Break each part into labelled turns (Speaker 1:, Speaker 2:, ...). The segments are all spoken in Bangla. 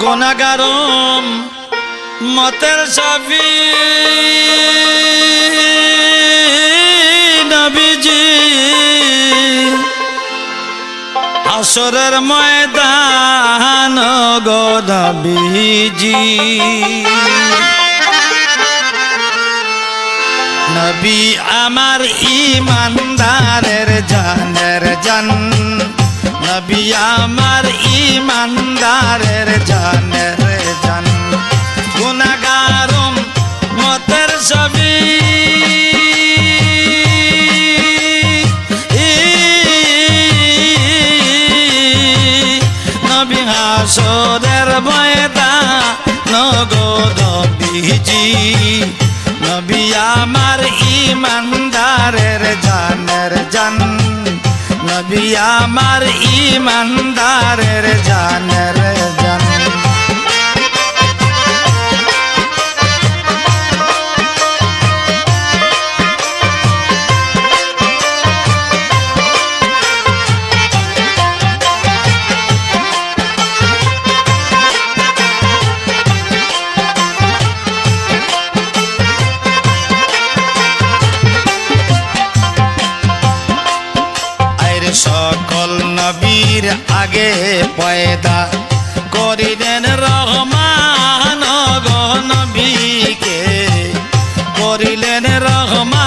Speaker 1: গুণাগারম মতের সাফি নবীজি আসরের ময়দান গো নবী আমার ইমানদারের জানের জান। নবী আমার ইমানদারের জানের জান। গুনাগারম মতের ছবি। নবী হাসরের ময়দা নগদ বিজি। নবী আমার ইমানদারের জানের জান। নবী আমার ইমানদারের জানের জান। পয়দা করিলেন রহমান গো নবীকে, করিলেন রহমান।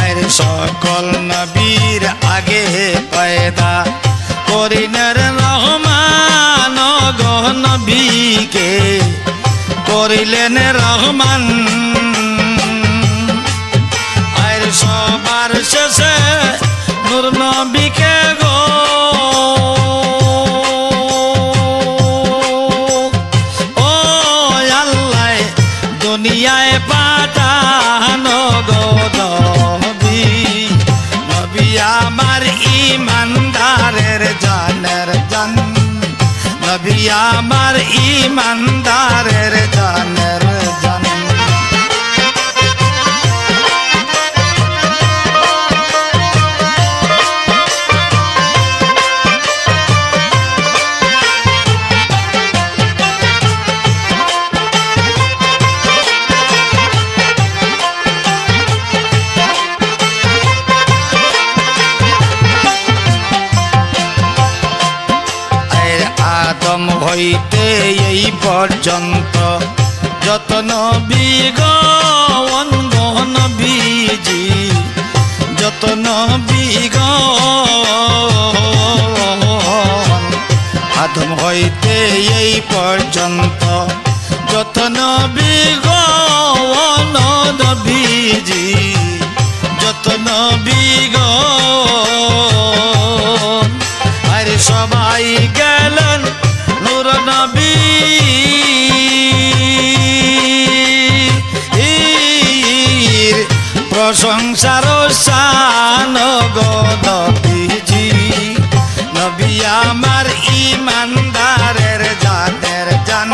Speaker 1: আইর সকল নবীর আগে পয়দা করিলেন রহমান গো নবীকে, করিলেন রহমান। আর সবার শেষে নূর নবীকে গো? ও আল্লাহ, দুনিয়ায় পাঠানো গো নবী। নবী আমার ইমানদারের জানের জান। নবী আমার ইমানদারের জানের হইতে এই পর্যন্ত। যত নবী গন্ধ নবীজি, যত নবী আদম হইতে এই পর্যন্ত। যত নবী নবীজি, যত নবী আরে সবাই গেলেন নবী। প্রশংসার শান গো নবীজি। নবী আমার ইমানদারের জানের জান।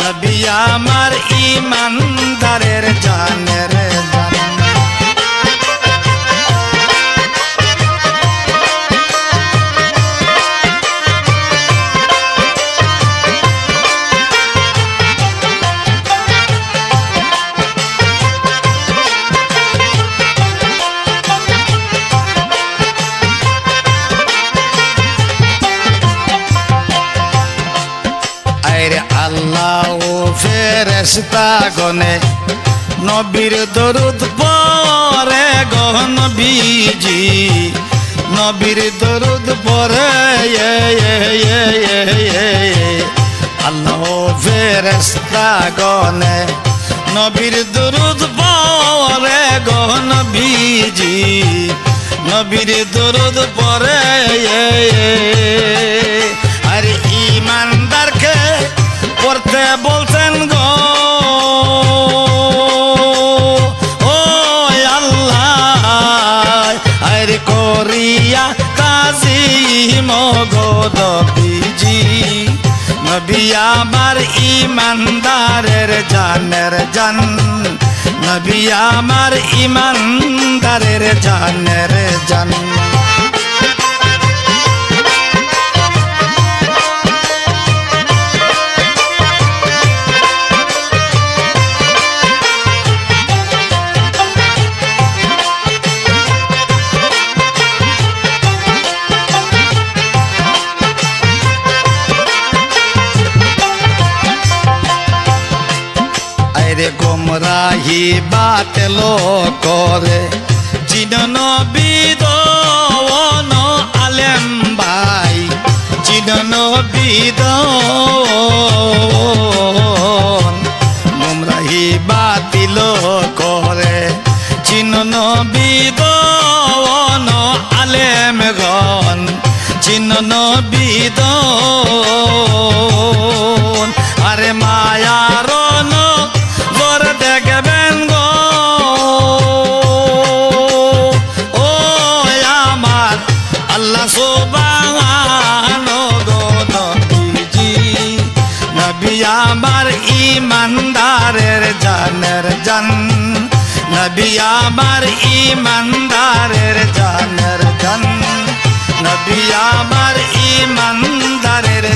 Speaker 1: নবী আমার ইমানদারের জান আইরে আল্লাহ ও ফেরেশতা গনে নবীর দরুদ পরে গহ নবীজি। নবীর দরুদ পরে। আল্লাহ ও ফেরেশতা গনে নবীর দরুদ পরে গহ নবীজি। নবীর দরুদ পরে কাজী মগদ বিজি নবী আমার ইমানদারের জানের জান নবী আমার ইমানদারের জানের জান বাতেল করে চিনন বিদন আলেম ভাই চিনন বিদ গুমরাহি বাতিল করে চিনন বিদন আলেম গন চিনন বিদন ইমানদারের জানের জান। নবী আমার ইমানদারের জানের জান। নবী আমার ইমানদারের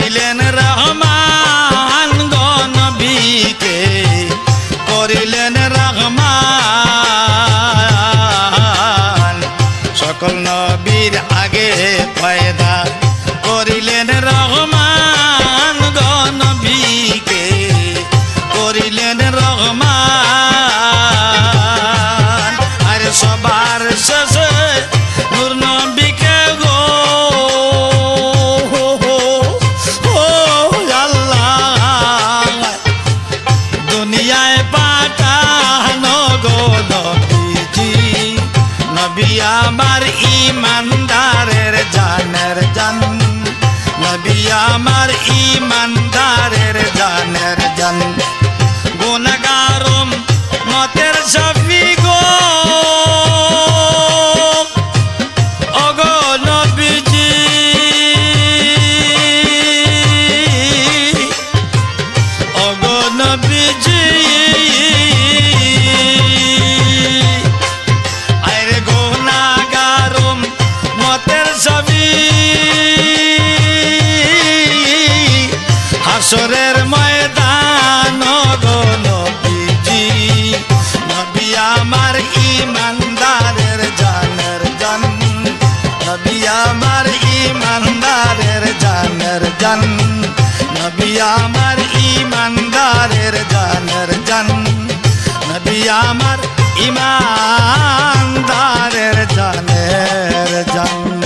Speaker 1: করিলেন রহমান গ নবী আমার ইমানদারের জানের জান। নবী আমার ইমানদারের জানের জান। আমার ইমানদারের জানের জান। নবী আমার ইমানদারের জানের জান। নবী আমার ইমানদারের জানের জান।